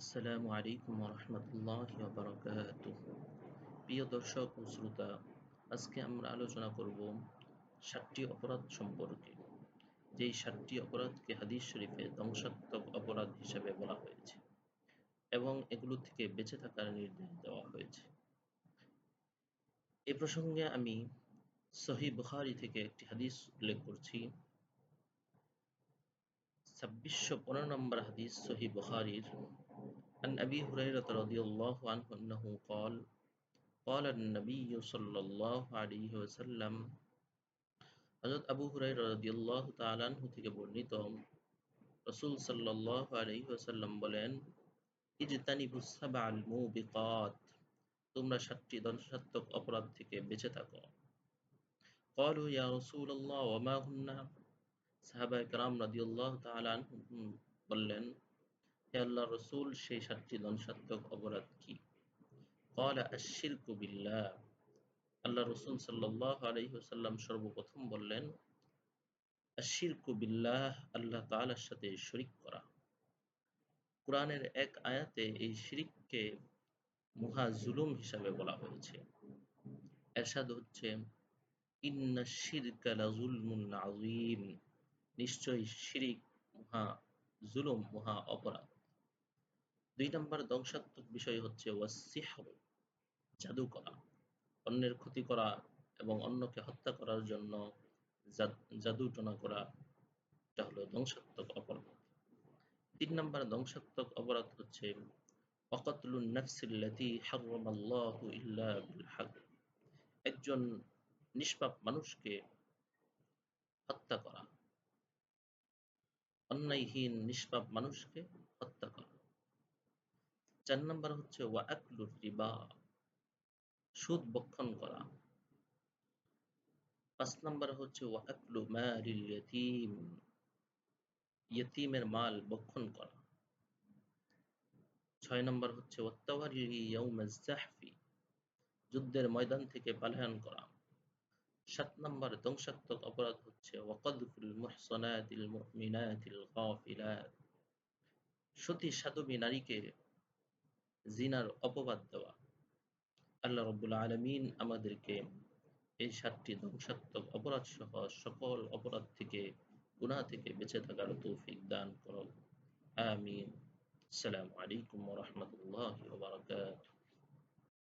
আসসালামু আলাইকুম রহমতুল্লাহ বারকাত প্রিয় দর্শক ও শ্রোতা, আজকে আমরা আলোচনা করব সাতটি অপরাধ সম্পর্কে। যেই সাতটি অপরাধকে হাদিস শরীফে ধ্বংসাত্মক অপরাধ হিসেবে বলা হয়েছে এবং এগুলো থেকে বেঁচে থাকার নির্দেশ দেওয়া হয়েছে। এ প্রসঙ্গে আমি সহি বুখারি থেকে একটি হাদিস উল্লেখ করছি। ছাব্বিশশো পনেরো নম্বর হাদিস সহি বুখারির عن أبي هريرة رضي الله عنه أنه قال قال النبي صلى الله عليه وسلم হযরত আবু হুরায়রা রাদিয়াল্লাহু তাআলা আনহু থেকে বর্ণিত রাসূল সাল্লাল্লাহু আলাইহি ওয়াসাল্লাম বলেন ইজতানিবুস সাবআল মুবিকাত তোমরা সাতটি ধ্বংসাত্মক অপরাধ থেকে বেঁচে থাকো قالوا يا رسول الله وما هن সাহাবা کرام রাদিয়াল্লাহু তাআলা আনহুম বললেন আল্লাহ রসুল সেই সাতটি ধ্বংসাত্মক অপরাধ কি? আল্লাহ রসুল সাল্লাহ আলহিহসাল্লাম সর্বপ্রথম বললেন আশির কুবিল্লাহ আল্লাহ তালার সাথে শরিক করা। কোরআনের এক আয়াতে এই শিরিককে মহা জুলুম হিসাবে বলা হয়েছে। এরশাদ হচ্ছে, ইন্না শিরকা লাজুলমুন আযীম। নিশ্চয়ই শিরিক মহা জুলুম, মহা অপরাধ। দুই নম্বর ধ্বংসাত্মক বিষয় হচ্ছে ওয়াসিহর জাদু করা, অন্যের ক্ষতি করা এবং অন্যকে হত্যা করার জন্য জাদুটনা করা, এটা হলো ধ্বংসাত্মক অপরাধ। তিন নম্বর ধ্বংসাত্মক অপরাধ হচ্ছে অকতলুন নাফসিল্লাতি হারামাল্লাহু ইল্লা বিল হক, একজন নিষ্পাপ মানুষকে হত্যা করা, অন্যায়হীন নিষ্পাপ মানুষকে হত্যা করা। চার নম্বর হচ্ছে রিবা, সুদ বক্ষণ করা। পাঁচ নম্বর হচ্ছে ইয়তিমের মাল বক্ষণ করা। ছয় নম্বর হচ্ছে ওয়াত্তাওয়ারি যুদ্ধের ময়দান থেকে পালায়ন করা। সাত নম্বর ধ্বংসাত্মক অপরাধ হচ্ছে ওয়াকদফুল মুহসানাতিল মুমিনাতিল গাফিলাত। সতী সাধবী নারীকে জিনার অপবাদ দেওয়া। আল্লাহ রব্বুল আলমিন আমাদেরকে এই সাতটি ধ্বংসাত্মক অপরাধ সহ সকল অপরাধ থেকে গুণা থেকে বেঁচে থাকার তৌফিক দান করুন। আমিন। আসসালামু আলাইকুম রহমতুল্লাহ বারকাতুহ।